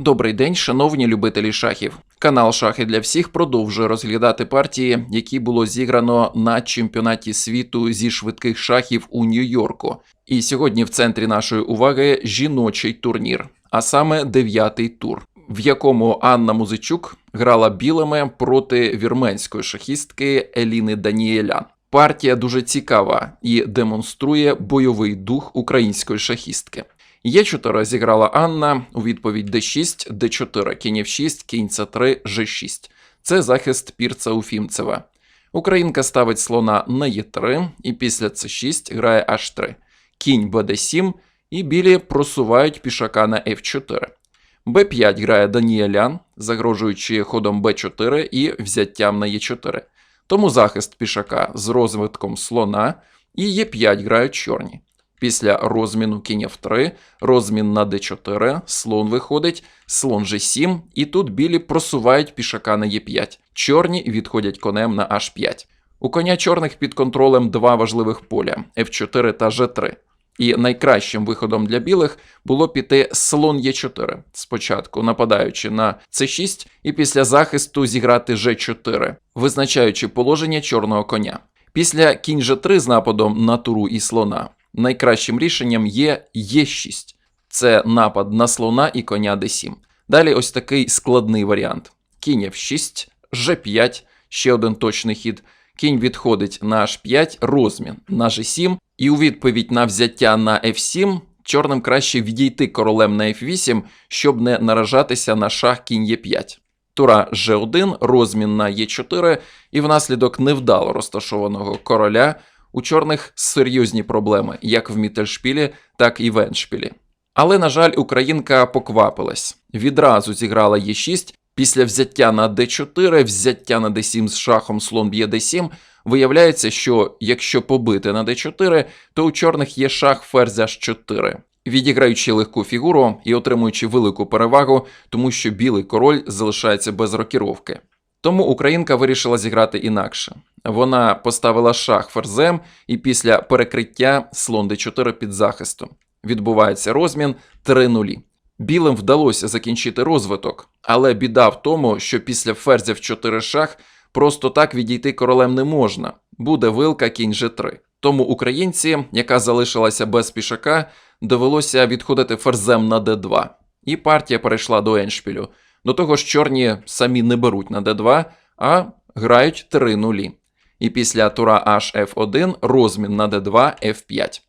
Добрий день, шановні любителі шахів. Канал Шахи для всіх продовжує розглядати партії, які було зіграно на чемпіонаті світу зі швидких шахів у Нью-Йорку. І сьогодні в центрі нашої уваги жіночий турнір, а саме дев'ятий тур, в якому Анна Музичук грала білими проти вірменської шахістки Еліни Даніелян. Партія дуже цікава і демонструє бойовий дух української шахістки. Є4 зіграла Анна у відповідь d6, d4, кінь f6, кінь c3, g6. Це захист пірца Уфімцева. Українка ставить слона на e3 і після c6 грає h3. Кінь bd7 і білі просувають пішака на f4. b5 грає Даніелян, загрожуючи ходом b4 і взяттям на e4. Тому захист пішака з розвитком слона і e5 грають чорні. Після розміну кінь f3, розмін на d4, слон виходить, слон g7, і тут білі просувають пішака на e5. Чорні відходять конем на h5. У коня чорних під контролем два важливих поля f4 та g3. І найкращим виходом для білих було піти слон Е4, спочатку нападаючи на c6 і після захисту зіграти g4, визначаючи положення чорного коня. Після кінь g3 з нападом на туру і слона найкращим рішенням є Е6. Це напад на слона і коня d7. Далі ось такий складний варіант: кінь f6, g5, ще один точний хід. Кінь відходить на h5, розмін на g7, і у відповідь на взяття на f7 чорним краще відійти королем на f8, щоб не наражатися на шах кінь e5. Тура g1, розмін на e4, і внаслідок невдало розташованого короля у чорних серйозні проблеми, як в Міттельшпілі, так і в Еншпілі. Але, на жаль, українка поквапилась. Відразу зіграла Е6. Після взяття на d4, взяття на d7 з шахом слон б'є d7, виявляється, що якщо побити на d4, то у чорних є шах ферзь h4. Відіграючи легку фігуру і отримуючи велику перевагу, тому що білий король залишається без рокіровки. Тому українка вирішила зіграти інакше. Вона поставила шах ферзем, і після перекриття слон d4 під захистом. Відбувається розмін 3-0. Білим вдалося закінчити розвиток, але біда в тому, що після ферзя в 4 шах просто так відійти королем не можна. Буде вилка кінь g3. Тому українці, яка залишилася без пішака, довелося відходити ферзем на d2. І партія перейшла до еншпілю. До того ж, чорні самі не беруть на d2, а грають 3 нулі. І після тура HF1 розмін на d2 F5.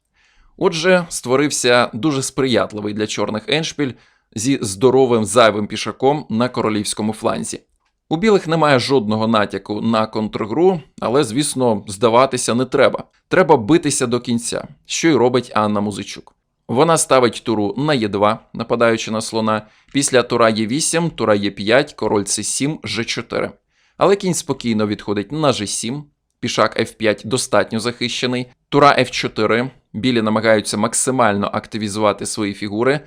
Отже, створився дуже сприятливий для чорних еншпіль зі здоровим зайвим пішаком на королівському фланзі. У білих немає жодного натяку на контргру, але, звісно, здаватися не треба. Треба битися до кінця, що й робить Анна Музичук. Вона ставить туру на Е2, нападаючи на слона. Після тура Е8, тура Е5, король С7, Ж4. Але кінь спокійно відходить на G7, пішак F5 достатньо захищений, тура F4. Білі намагаються максимально активізувати свої фігури,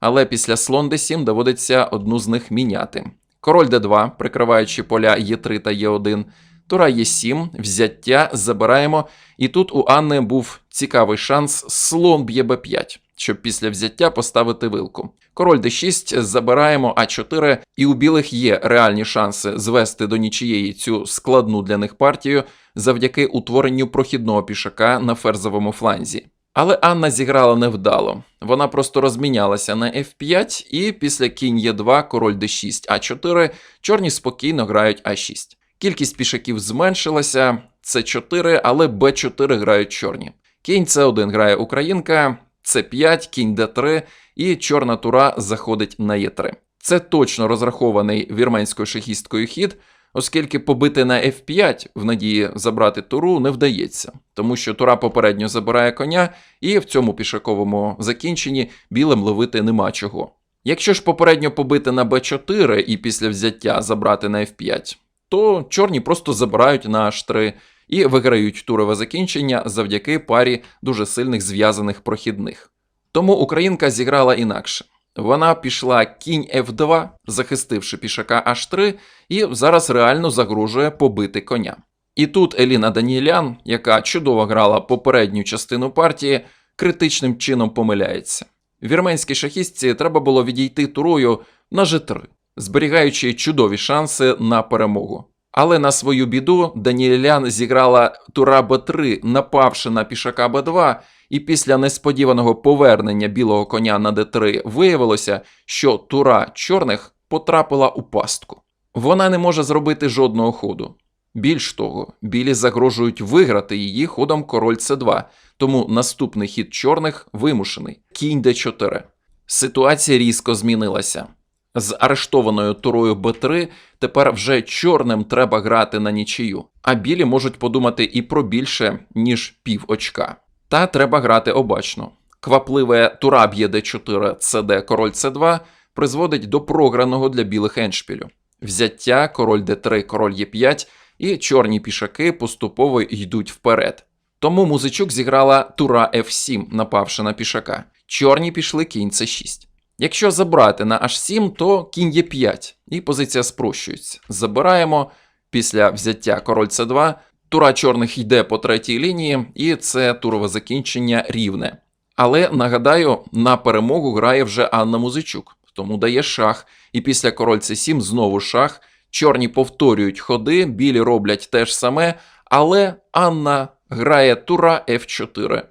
але після слон d7 доводиться одну з них міняти. Король d2, прикриваючи поля Е3 та Е1, тура Е7, взяття забираємо. І тут у Анни був цікавий шанс слон б'є Б5, щоб після взяття поставити вилку. Король d6 забираємо А4, і у білих є реальні шанси звести до нічієї цю складну для них партію завдяки утворенню прохідного пішака на ферзовому фланзі. Але Анна зіграла невдало. Вона просто розмінялася на F5, і після кінь Е2, король d6, А4, чорні спокійно грають А6. Кількість пішаків зменшилася, С4, але Б4 грають чорні. Кінь С1 грає українка, С5, кінь Д3, і чорна тура заходить на Е3. Це точно розрахований вірменською шахісткою хід, оскільки побити на F5 в надії забрати туру не вдається, тому що тура попередньо забирає коня, і в цьому пішаковому закінченні білим ловити нема чого. Якщо ж попередньо побити на b4 і після взяття забрати на F5, то чорні просто забирають на H3 і виграють турове закінчення завдяки парі дуже сильних зв'язаних прохідних. Тому українка зіграла інакше. Вона пішла кінь F2, захистивши пішака H3, і зараз реально загрожує побити коня. І тут Еліна Даніелян, яка чудово грала попередню частину партії, критичним чином помиляється. Вірменській шахістці треба було відійти турою на G3, зберігаючи чудові шанси на перемогу. Але на свою біду Даніелян зіграла тура Б3, напавши на пішака Б2, і після несподіваного повернення білого коня на Д3 виявилося, що тура чорних потрапила у пастку. Вона не може зробити жодного ходу. Більш того, білі загрожують виграти її ходом король С2, тому наступний хід чорних вимушений кінь Д4. Ситуація різко змінилася. З арештованою турою Б3 тепер вже чорним треба грати на нічию, а білі можуть подумати і про більше, ніж пів очка. Та треба грати обачно. Квапливе тура б'є Д4, ЦД, король С2 призводить до програного для білих еншпілю. Взяття, король Д3, король Е5 і чорні пішаки поступово йдуть вперед. Тому музичук зіграла тура F7, напавши на пішака. Чорні пішли кінь С6. Якщо забрати на H7, то кінь Е5, і позиція спрощується. Забираємо після взяття король С2, тура чорних йде по третій лінії, і це турове закінчення рівне. Але нагадаю, на перемогу грає вже Анна Музичук, тому дає шах, і після король С7 знову шах. Чорні повторюють ходи, білі роблять те ж саме, але Анна грає тура F4.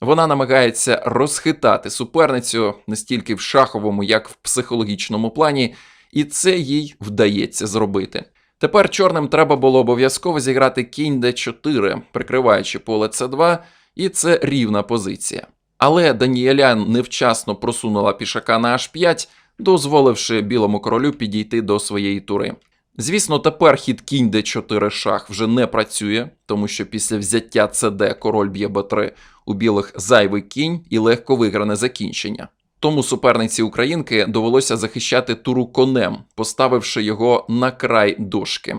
Вона намагається розхитати суперницю не стільки в шаховому, як в психологічному плані, і це їй вдається зробити. Тепер чорним треба було обов'язково зіграти кінь d4, прикриваючи поле c2, і це рівна позиція. Але Даніелян невчасно просунула пішака на h5, дозволивши білому королю підійти до своєї тури. Звісно, тепер хід кінь d4 шах вже не працює, тому що після взяття cd король б'є b3 у білих зайвий кінь і легко вигране закінчення. Тому суперниці українки довелося захищати туру конем, поставивши його на край дошки.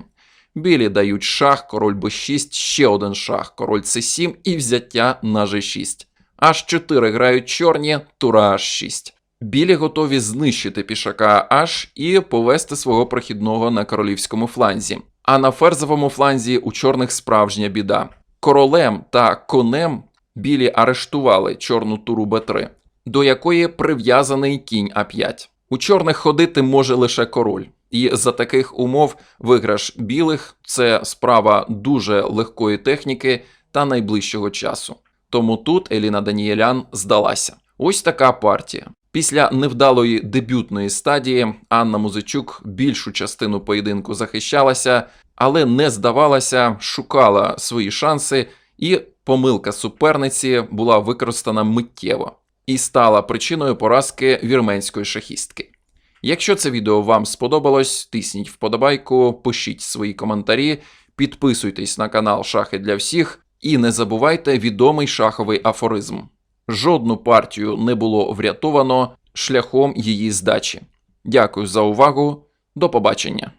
Білі дають шах, король b6, ще один шах, король c7 і взяття на g6. H4 грають чорні, тура h6. Білі готові знищити пішака H і повести свого прохідного на королівському фланзі. А на ферзовому фланзі у чорних справжня біда. Королем та конем білі арештували чорну туру Б3, до якої прив'язаний кінь А5. У чорних ходити може лише король. І за таких умов виграш білих це справа дуже легкої техніки та найближчого часу. Тому тут Еліна Даніелян здалася. Ось така партія. Після невдалої дебютної стадії Анна Музичук більшу частину поєдинку захищалася, але не здавалася, шукала свої шанси, і помилка суперниці була використана миттєво і стала причиною поразки вірменської шахістки. Якщо це відео вам сподобалось, тисніть вподобайку, пишіть свої коментарі, підписуйтесь на канал Шахи для всіх і не забувайте відомий шаховий афоризм. Жодну партію не було врятовано шляхом її здачі. Дякую за увагу. До побачення.